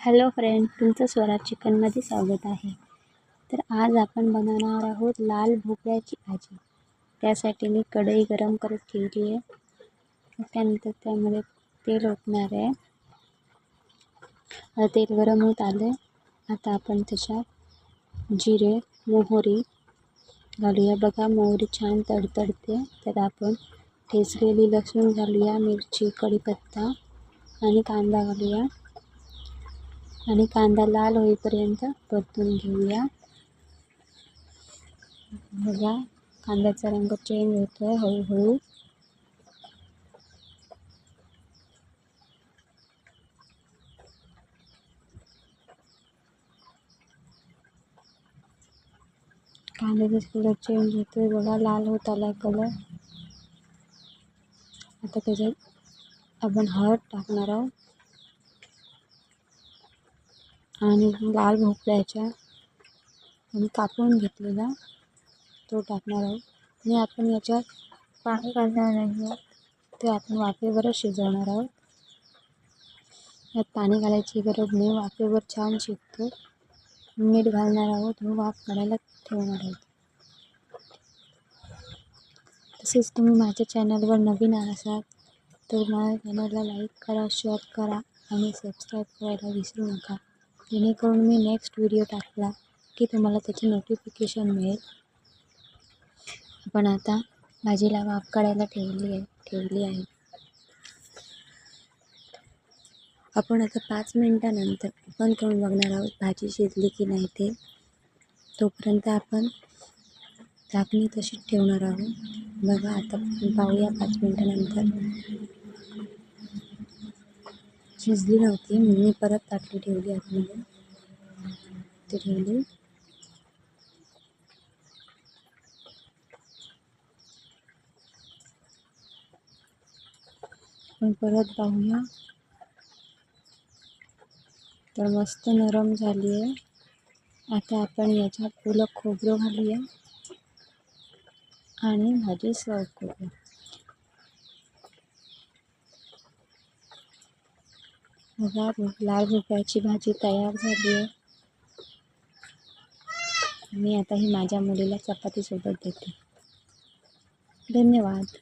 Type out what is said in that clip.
Hello friend तुमचं स्वराज चिकनमध्ये स्वागत आहे. तर आज आपण बनवणार आहोत लाल भोपळ्याची भाजी. त्यासाठी मी कढई गरम करत ठेवली आहे. त्यानंतर त्यामध्ये तेल ओतणार आहे. तेल गरम होत आले आता आपण त्याच्यात जिरे मोहरी घालूया. बघा मोहरी छान तडतडते. तर आपण ठेचलेली लसूण घालूया मिरची कढीपत्ता आणि कांदा घालूया. आणि कांदा लाल होईपर्यंत परतून घेऊया. बघा कांद्याचा रंग चेंज होतो आहे हळूहळू. कांद्याचा कलर चेंज होतो आहे बघा लाल होत आला कलर आता त्याच्यात आपण हळद टाकणार आहोत. आणि लाल भोपळ्याच्या आणि कापून घेतलेला तो टाकणार आहोत. आणि आपण याच्यात पाणी घालणार नाही आहोत. ते आपण वाफेवरच शिजवणार आहोत. यात पाणी घालायची गरज नाही. वाफेवर छान शिजतो. मीठ घालणार आहोत व वाफ काढायला ठेवणार आहोत. तसेच तुम्ही माझ्या चॅनलवर नवीन असाल तर माझ्या चॅनलला लाईक करा शेअर करा आणि सबस्क्राईब करायला विसरू नका. जेणेकरून मी नेक्स्ट व्हिडिओ टाकला की तुम्हाला त्याची नोटिफिकेशन मिळेल. आपण आता भाजीला वाफ काढायला ठेवली आहे ठेवली आहे. आपण आता पाच मिनटानंतर ओपन करून बघणार आहोत भाजी शिजली की नाही ते? तोपर्यंत आपण झाकणी तशीच ठेवणार आहोत. बघा आता पाहूया पाच मिनटानंतर. शिजली नव्हती. म्हणून मी परत ताटली ठेवली आतमध्ये. ते ठेवली. आपण परत पाहूया. तर मस्त नरम झाली आहे आता आपण याच्यात फुलं खोबरं घालूया. आणि भाजी सर्व करूया. बघा लाल भोपळ्याची भाजी तयार झाली आहे. मी आता ही माझ्या मुलीला चपातीसोबत देते. धन्यवाद.